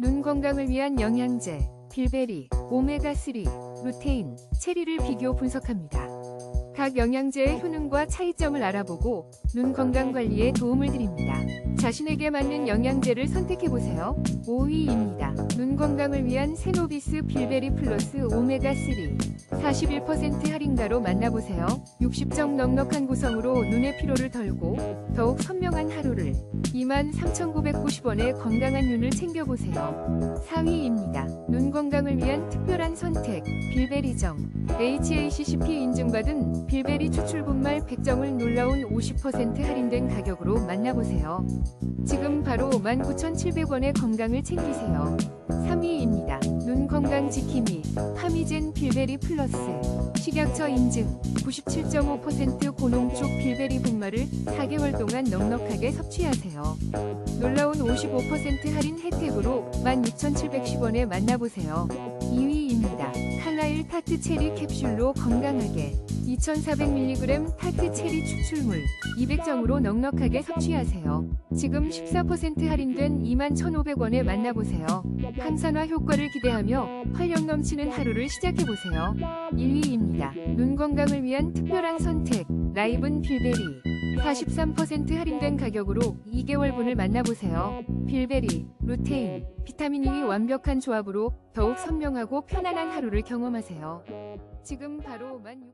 눈 건강을 위한 영양제, 빌베리, 오메가3, 루테인, 체리를 비교 분석합니다. 각 영양제의 효능과 차이점을 알아보고 눈 건강 관리에 도움을 드립니다. 자신에게 맞는 영양제를 선택해보세요. 5위입니다. 눈 건강을 위한 세노비스 빌베리 플러스 오메가3 41% 할인가로 만나보세요. 60정 넉넉한 구성으로 눈의 피로를 덜고 더욱 선명한 하루를 23,990원에 건강한 눈을 챙겨보세요. 4위입니다. 눈 건강을 위한 특별한 선택 빌베리정 HACCP 인증받은 빌베리 추출 분말 100정을 놀라운 50% 할인된 가격으로 만나보세요. 지금 바로 19,700원의 건강을 챙기세요. 3위입니다. 눈 건강 지킴이 파미젠 빌베리 플러스 식약처 인증 97.5% 고농축 빌베리 분말을 4개월 동안 넉넉하게 섭취하세요. 놀라운 55% 할인 혜택으로 16,710원에 만나보세요. 2위입니다. 칼라일 타트 체리 캡슐로 건강하게 2,400mg 타트 체리 추출물 200정으로 넉넉하게 섭취하세요. 지금 14% 할인된 21,500원에 만나보세요. 항산화 효과를 기대하며 활력 넘치는 하루를 시작해보세요. 1위입니다. 눈 건강을 위한 특별한 선택 라이븐 빌베리 43% 할인된 가격으로 2개월분을 만나보세요. 빌베리, 루테인, 비타민 E의 완벽한 조합으로 더욱 선명하고 편안한 하루를 경험하세요. 지금 바로 16,000